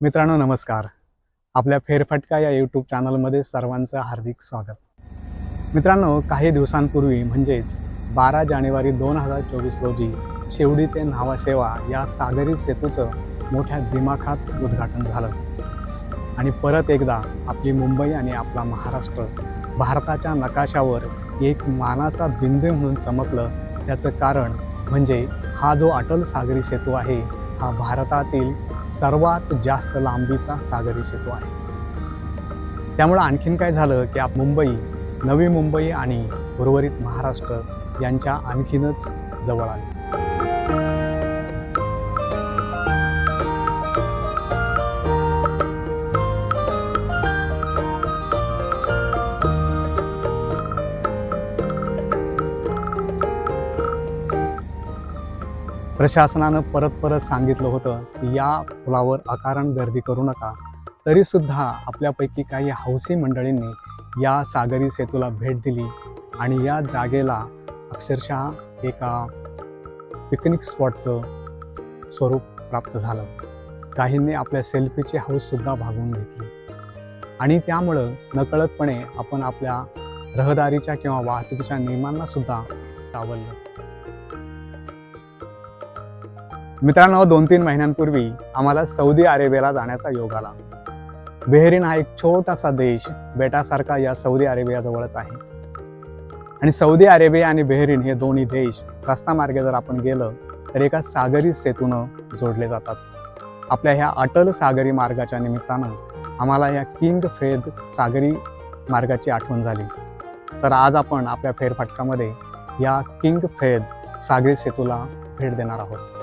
मित्रांनो नमस्कार. आपल्या फेरफटका या यूट्यूब चॅनलमध्ये सर्वांचं हार्दिक स्वागत. मित्रांनो काही दिवसांपूर्वी म्हणजेच बारा जानेवारी दोन हजार चोवीस रोजी शेवडी ते न्हावासेवा या सागरी सेतूचं मोठ्या दिमाखात उद्घाटन झालं. आणि परत एकदा आपली मुंबई आणि आपला महाराष्ट्र भारताच्या नकाशावर एक मानाचा बिंदू म्हणून चमकलं. त्याचं कारण म्हणजे हा जो अटल सागरी सेतू आहे हा भारतातील सर्वात जास्त लांबीचा सागरी सेतू आहे. त्यामुळं आणखीन काय झालं की आप मुंबई नवी मुंबई आणि उर्वरित महाराष्ट्र यांच्या आणखीनच जवळ आले. प्रशासनानं परत परत सांगितलं होतं की या पुलावर अकारण गर्दी करू नका. तरीसुद्धा आपल्यापैकी काही हौसी मंडळींनी या सागरी सेतूला भेट दिली आणि या जागेला अक्षरशः एका पिकनिक स्पॉटचं स्वरूप प्राप्त झालं. काहींनी आपल्या सेल्फीची हौससुद्धा भागवून घेतली. आणि त्यामुळं नकळतपणे आपण आपल्या रहदारीच्या किंवा वाहतुकीच्या नियमांनासुद्धा सुद्धा मित्रांनो दोन तीन महिन्यांपूर्वी आम्हाला सौदी अरेबियाला जाण्याचा योग आला. बेहरीन हा एक छोटासा देश बेटासारखा या सौदी अरेबियाजवळच आहे. आणि सौदी अरेबिया आणि बेहरीन हे दोन्ही देश रस्तामार्गे जर आपण गेलं तर एका सागरी सेतूनं जोडले जातात. आपल्या ह्या अटल सागरी मार्गाच्या निमित्तानं आम्हाला या किंग फेद सागरी मार्गाची आठवण झाली. तर आज आपण आपल्या फेरफटकामध्ये या किंग फेद सागरी सेतूला भेट देणार आहोत.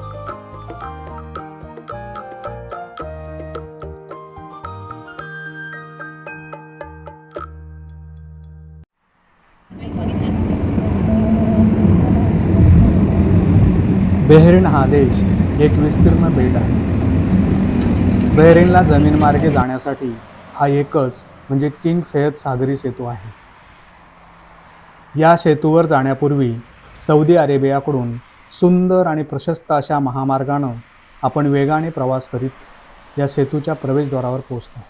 बेहरीन हा देश एक विस्तीर्ण बेट आहे. बेहरीनला जमीन मार्गे जाण्यासाठी हा एकच म्हणजे किंग फेयद सागरी सेतू आहे. या सेतूवर जाण्यापूर्वी सौदी अरेबियाकडून सुंदर आणि प्रशस्त अशा महामार्गानं आपण वेगाने प्रवास करीत या सेतूच्या प्रवेशद्वारावर पोहोचतो.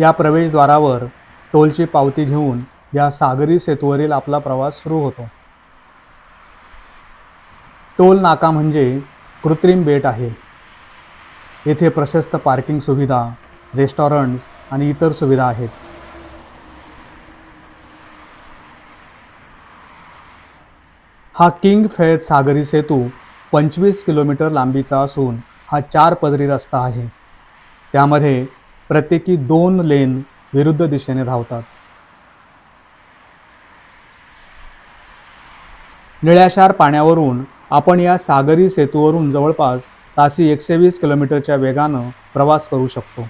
या प्रवेशद्वारावर टोलची पावती घेऊन या सागरी सेतूवरील आपला प्रवास सुरू होतो. टोल नाका म्हणजे कृत्रिम बेट आहे. येथे प्रशस्त पार्किंग सुविधा रेस्टॉरंट्स आणि इतर सुविधा आहेत. हा किंग फैद सागरी सेतू पंचवीस किलोमीटर लांबीचा असून हा चार पदरी रस्ता आहे. त्यामध्ये प्रत्येकी दोन लेन विरुद्ध दिशेने धावतात. निळ्याशार पाण्यावरून आपण या सागरी सेतूवरून जवळपास ताशी एकशे वीस किलोमीटरच्या वेगानं प्रवास करू शकतो.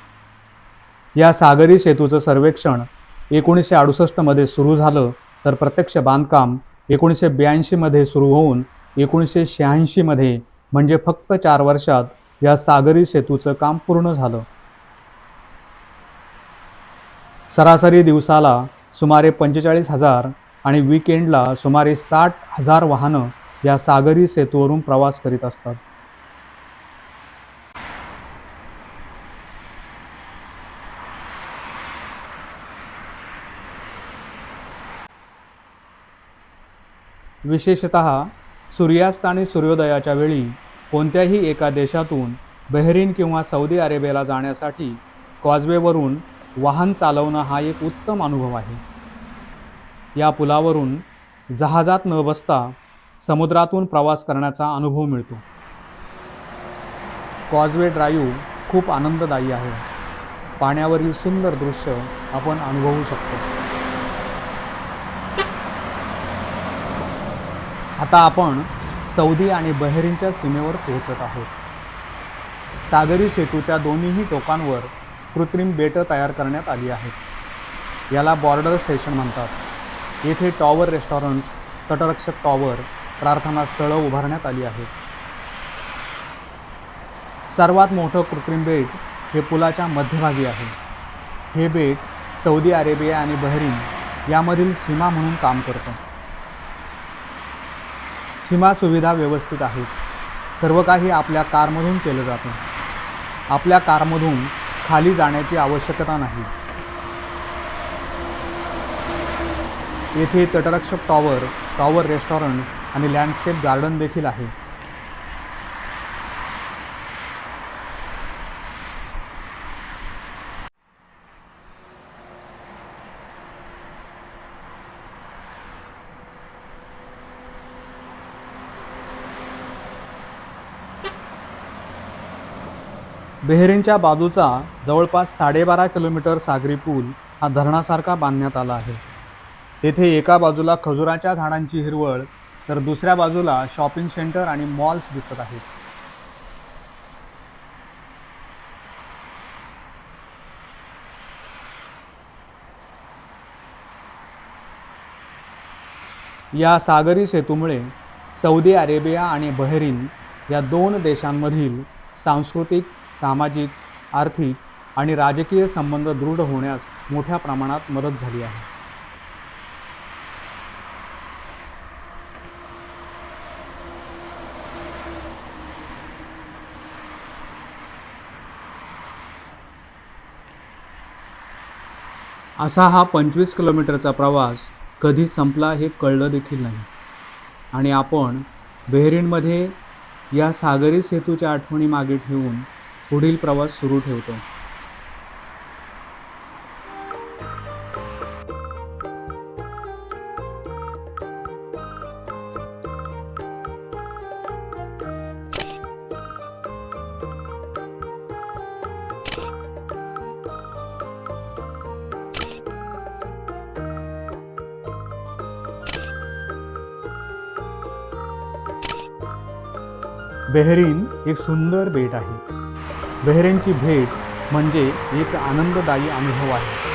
या सागरी सेतूचं सर्वेक्षण एकोणीसशे अडुसष्टमध्ये सुरू झालं तर प्रत्यक्ष बांधकाम एकोणीसशे ब्याऐंशीमध्ये सुरू होऊन एकोणीसशे शहाऐंशीमध्ये म्हणजे फक्त चार वर्षात या सागरी सेतूचं काम पूर्ण झालं. सरासरी दिवसाला सुमारे पंचेचाळीस हजार आणि विकेंडला सुमारे साठ हजार वाहनं या सागरी सेतूवरून प्रवास करीत असतात. विशेषत सूर्यास्त आणि सूर्योदयाच्या वेळी कोणत्याही एका देशातून बहरीन किंवा सौदी अरेबियाला जाण्यासाठी कॉजवेवरून वाहन चालवणं हा एक उत्तम अनुभव आहे. या पुलावरून जहाजात न बसता समुद्रातून प्रवास करण्याचा अनुभव मिळतो. कॉजवे ड्राईव्ह खूप आनंददायी आहे. पाण्यावरील सुंदर दृश्य आपण अनुभवू शकतो. आता आपण सौदी आणि बहरीनच्या सीमेवर पोहोचत आहोत. सागरी सेतूच्या दोन्हीही टोकांवर कृत्रिम बेटं तयार करण्यात आली आहेत. याला बॉर्डर स्टेशन म्हणतात. येथे टॉवर रेस्टॉरंट्स तटरक्षक टॉवर प्रार्थनास्थळं उभारण्यात आली आहेत. सर्वात मोठं कृत्रिम बेट हे पुलाच्या मध्यभागी आहे. हे बेट सौदी अरेबिया आणि बहरीन यामधील सीमा म्हणून काम करतं. सीमा सुविधा व्यवस्थित आहेत. सर्व काही आपल्या कारमधून केलं जातं. आपल्या कारमधून खाली जाण्याची आवश्यकता नाही. येथे तटरक्षक टॉवर टॉवर रेस्टॉरंट्स आणि लँडस्केप गार्डन देखील आहे. बेहरीनच्या बाजूचा जवळपास साडेबारा किलोमीटर सागरी पूल हा धरणासारखा बांधण्यात आला आहे. तेथे एका बाजूला खजुराच्या झाडांची हिरवळ तर दुसऱ्या बाजूला शॉपिंग सेंटर आणि मॉल्स दिसत आहेत. या सागरी सेतूमुळे सौदी अरेबिया आणि बहरीन या दोन देशांमधील सांस्कृतिक सामाजिक आर्थिक आणि राजकीय संबंध दृढ होण्यास मोठ्या प्रमाणात मदत झाली आहे. असा हा पंचवीस किलोमीटरचा प्रवास कधी संपला हे कळलं देखील नाही. आणि आपण बेहरीनमध्ये या सागरी सेतूच्या आठवणी मागे ठेवून पुढील प्रवास सुरू ठेवतो. बेहरीन एक सुंदर बेट आहे. बेहरीनची भेट म्हणजे एक आनंददायी अनुभव आहे.